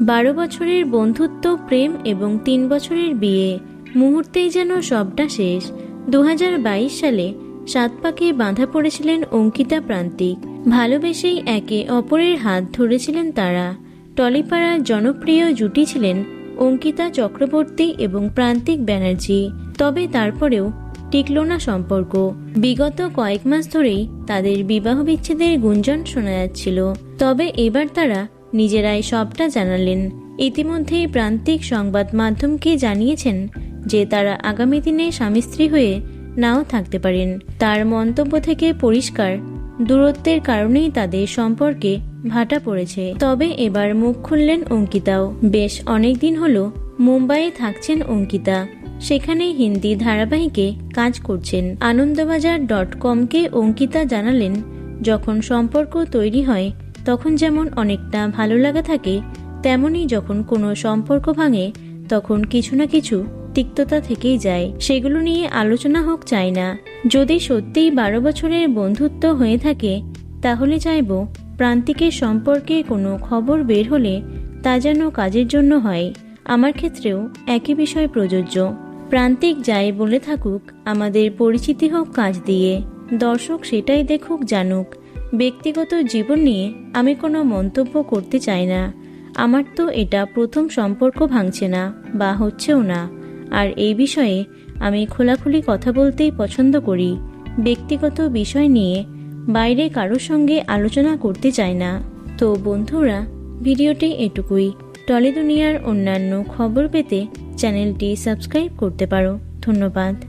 বারো বছরের বন্ধুত্ব, প্রেম এবং তিন বছরের বিয়ে। মুহূর্তেই যেন সবটা শেষ। দু হাজার বাইশ সালে সাত পাকে বাঁধা পড়েছিলেন অঙ্কিতা প্রান্তিক। ভালোবেসেই একে অপরের হাত ধরেছিলেন তারা। টলিপাড়ার জনপ্রিয় জুটি ছিলেন অঙ্কিতা চক্রবর্তী এবং প্রান্তিক ব্যানার্জি। তবে তারপরেও টিকল না সম্পর্ক। বিগত কয়েক মাস ধরেই তাদের বিবাহ বিচ্ছেদের গুঞ্জন শোনা যাচ্ছিল। তবে এবার তারা নিজেরাই সবটা জানালেন। ইতিমধ্যেই প্রান্তিক সংবাদ মাধ্যমকে জানিয়েছেন যে তারা আগামী দিনে স্বামী স্ত্রী হয়ে নাও থাকতে পারেন। তার মন্তব্য থেকে পরিষ্কার, দূরত্বের কারণেই তাদের সম্পর্কে ভাটা পড়েছে। তবে এবার মুখ খুললেন অঙ্কিতাও। বেশ অনেকদিন হলো মুম্বাইয়ে থাকছেন অঙ্কিতা। সেখানে হিন্দি ধারাবাহিকে কাজ করছেন। আনন্দবাজার ডট কমকে অঙ্কিতা জানালেন, যখন সম্পর্ক তৈরি হয় তখন যেমন অনেকটা ভালো লাগা থাকে, তেমনই যখন কোনো সম্পর্ক ভাঙে, তখন কিছু না কিছু তিক্ততা থেকেই যায়। সেগুলো নিয়ে আলোচনা হোক চাই না। যদি সত্যিই বারো বছরের বন্ধুত্ব হয়ে থাকে, তাহলে চাইব প্রান্তিকের সম্পর্কে কোনো খবর বের হলে তা যেন কাজের জন্য হয়। আমার ক্ষেত্রেও একই বিষয় প্রযোজ্য। প্রান্তিক যাই বলে থাকুক, আমাদের পরিচিতি হোক কাজ দিয়ে। দর্শক সেটাই দেখুক, জানুক। ব্যক্তিগত জীবন নিয়ে আমি কোনো মন্তব্য করতে চাই না। আমার তো এটা প্রথম সম্পর্ক ভাঙছে না, বা হচ্ছেও না। আর এই বিষয়ে আমি খোলাখুলি কথা বলতেই পছন্দ করি। ব্যক্তিগত বিষয় নিয়ে বাইরে কারোর সঙ্গে আলোচনা করতে চাই না। তো বন্ধুরা, ভিডিওটি এটুকুই। টলি দুনিয়ার অন্যান্য খবর পেতে চ্যানেলটি সাবস্ক্রাইব করতে পারো। ধন্যবাদ।